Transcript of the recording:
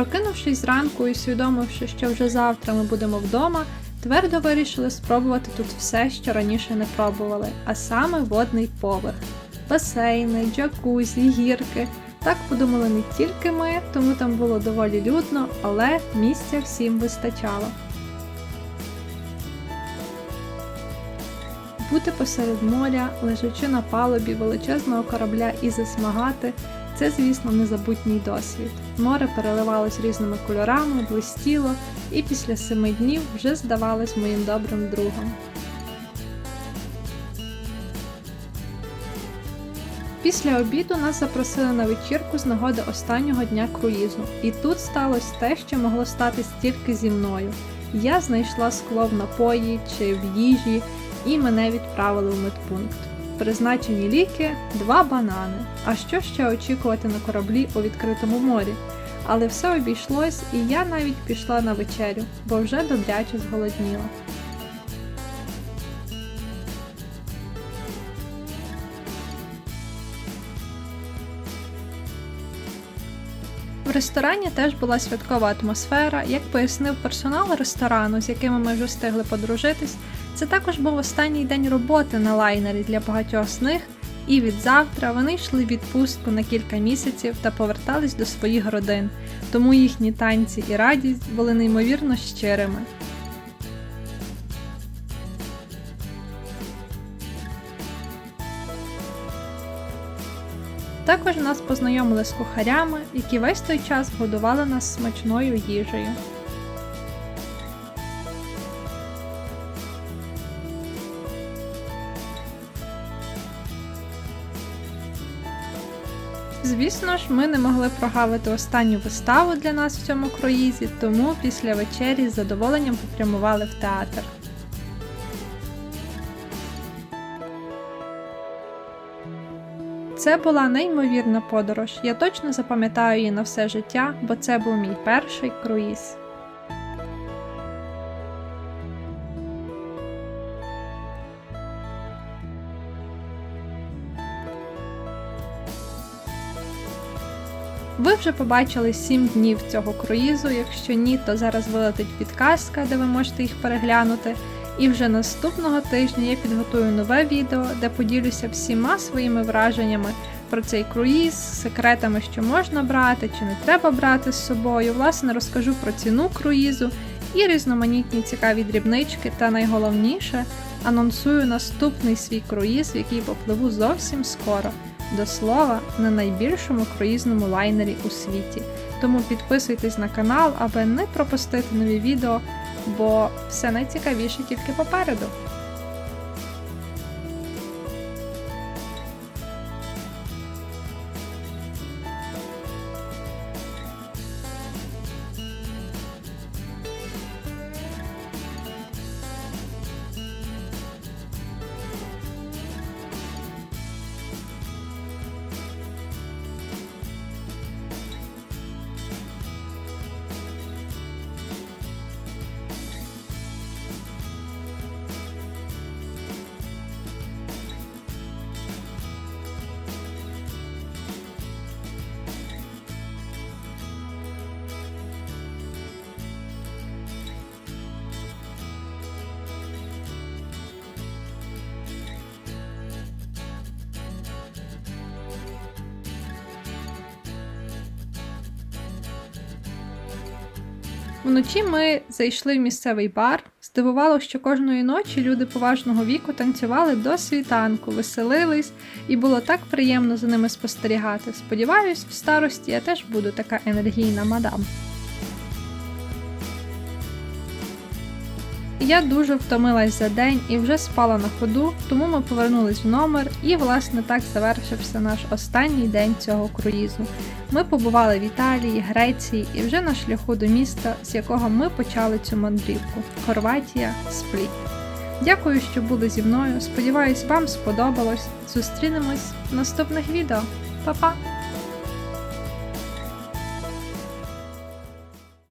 Прокинувшись зранку і усвідомивши, що вже завтра ми будемо вдома, твердо вирішили спробувати тут все, що раніше не пробували, а саме водний поверх. Басейни, джакузі, гірки. Так подумали не тільки ми, тому там було доволі людно, але місця всім вистачало. Бути посеред моря, лежачи на палубі величезного корабля і засмагати це, звісно, незабутній досвід. Море переливалось різними кольорами, блистіло, і після семи днів вже здавалось моїм добрим другом. Після обіду нас запросили на вечірку з нагоди останнього дня круїзу, і тут сталося те, що могло статись тільки зі мною. Я знайшла скло в напої чи в їжі, і мене відправили в медпункт. Призначені ліки два банани. А що ще очікувати на кораблі у відкритому морі? Але все обійшлось, і я навіть пішла на вечерю, бо вже добряче зголодніла. В ресторані теж була святкова атмосфера. Як пояснив персонал ресторану, з якими ми вже встигли подружитись, це також був останній день роботи на лайнері для багатьох з них, і від завтра вони йшли в відпустку на кілька місяців та повертались до своїх родин, тому їхні танці і радість були неймовірно щирими. Також нас познайомили з кухарями, які весь той час годували нас смачною їжею. Звісно ж, ми не могли прогавити останню виставу для нас в цьому круїзі, тому після вечері з задоволенням попрямували в театр. Це була неймовірна подорож. Я точно запам'ятаю її на все життя, бо це був мій перший круїз. Ви вже побачили 7 днів цього круїзу. Якщо ні, то зараз вилетить підказка, де ви можете їх переглянути. І вже наступного тижня я підготую нове відео, де поділюся всіма своїми враженнями про цей круїз, секретами, що можна брати чи не треба брати з собою. Власне, розкажу про ціну круїзу і різноманітні цікаві дрібнички, та найголовніше анонсую наступний свій круїз, в який попливу зовсім скоро. До слова, на найбільшому круїзному лайнері у світі. Тому підписуйтесь на канал, аби не пропустити нові відео, бо все найцікавіше тільки попереду. Вночі ми зайшли в місцевий бар. Здивувало, що кожної ночі люди поважного віку танцювали до світанку, веселились, і було так приємно за ними спостерігати. Сподіваюсь, в старості я теж буду така енергійна мадам. Я дуже втомилась за день і вже спала на ходу, тому ми повернулись в номер, і, власне, так завершився наш останній день цього круїзу. Ми побували в Італії, Греції і вже на шляху до міста, з якого ми почали цю мандрівку Хорватія, Спліт. Дякую, що були зі мною. Сподіваюсь, вам сподобалось. Зустрінемось в наступних відео. Па-па!